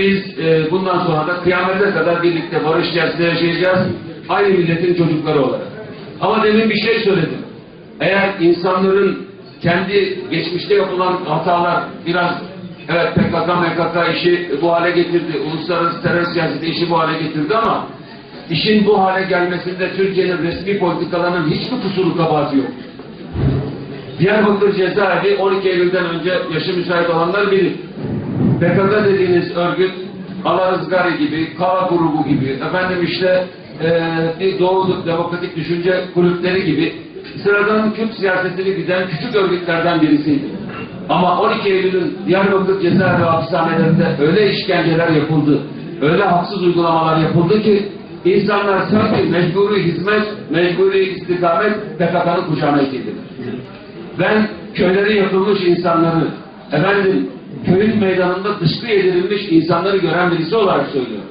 biz e, bundan sonra da kıyamete kadar birlikte barış içerisinde yaşayacağız. Aynı milletin çocukları olarak. Ama demin bir şey söyledim. Eğer insanların kendi geçmişte yapılan hatalar biraz evet PKK MKK işi bu hale getirdi. Uluslararası terör siyaseti işi bu hale getirdi ama işin bu hale gelmesinde Türkiye'nin resmi politikalarının hiçbir kusuru kabahati yok. Diyarbakır cezaevi 12 Eylül'den önce yaşı müsait olanlar bilir. PKK dediğiniz örgüt Alarızgari gibi, Kava grubu gibi, efendim işte bir Doğu Demokratik Düşünce kulüpleri gibi sıradan Kürt siyasetini giden küçük örgütlerden birisiydi. Ama 12 Eylül'ün Diyarbakır cezaevi hapishanelerinde öyle işkenceler yapıldı, öyle haksız uygulamalar yapıldı ki insanlar sanki mecburi hizmet, mecburi istikamet PKK'nın kucağına itildiler. Ben köyleri yapılmış insanları, efendim köyün meydanında dışkı yedirilmiş insanları gören birisi olarak söylüyorum.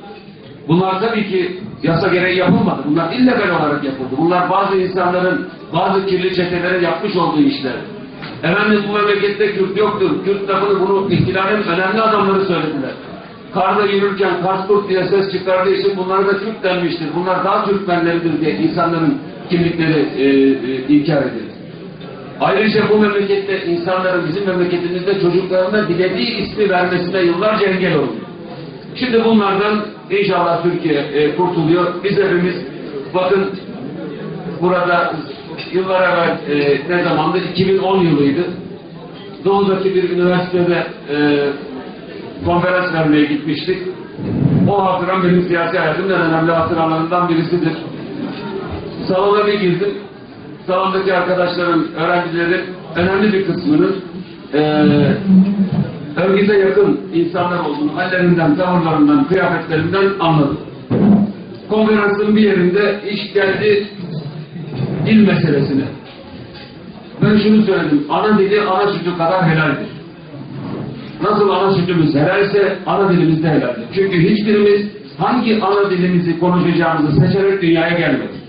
Bunlar tabii ki yasa gereği yapılmadı. Bunlar illegal olarak yapıldı. Bunlar bazı insanların, bazı kirli çetelerin yapmış olduğu işler. Efendim bu memlekette Kürt yoktur. Kürt lafını bunu ihtilalin önemli adamları söylediler. Karda yürürken Karskurt diye ses çıkardığı için bunlara da Kürt denmiştir. Bunlar daha Türkmenleridir diye insanların kimlikleri e, e, inkar edilir. Ayrıca bu memlekette insanların bizim memleketimizde çocuklarına dilediği ismi vermesine yıllarca engel oldu. Şimdi bunlardan inşallah Türkiye e, kurtuluyor. Biz hepimiz bakın burada yıllar evvel e, ne zamandı? 2010 yılıydı. Doğu'daki bir üniversitede e, konferans vermeye gitmiştik. O hatıram benim siyasi hayatımın en önemli hatıralarından birisidir. Salona bir girdim. Salondaki arkadaşların, öğrencilerin önemli bir kısmının eee örgüte yakın insanlar olduğunu hallerinden, tavırlarından, kıyafetlerinden anladım. Konferansın bir yerinde iş geldi dil meselesine. Ben şunu söyledim, ana dili ana sütü kadar helaldir. Nasıl ana sütümüz helalse ana dilimiz de helaldir. Çünkü hiçbirimiz hangi ana dilimizi konuşacağımızı seçerek dünyaya gelmedik.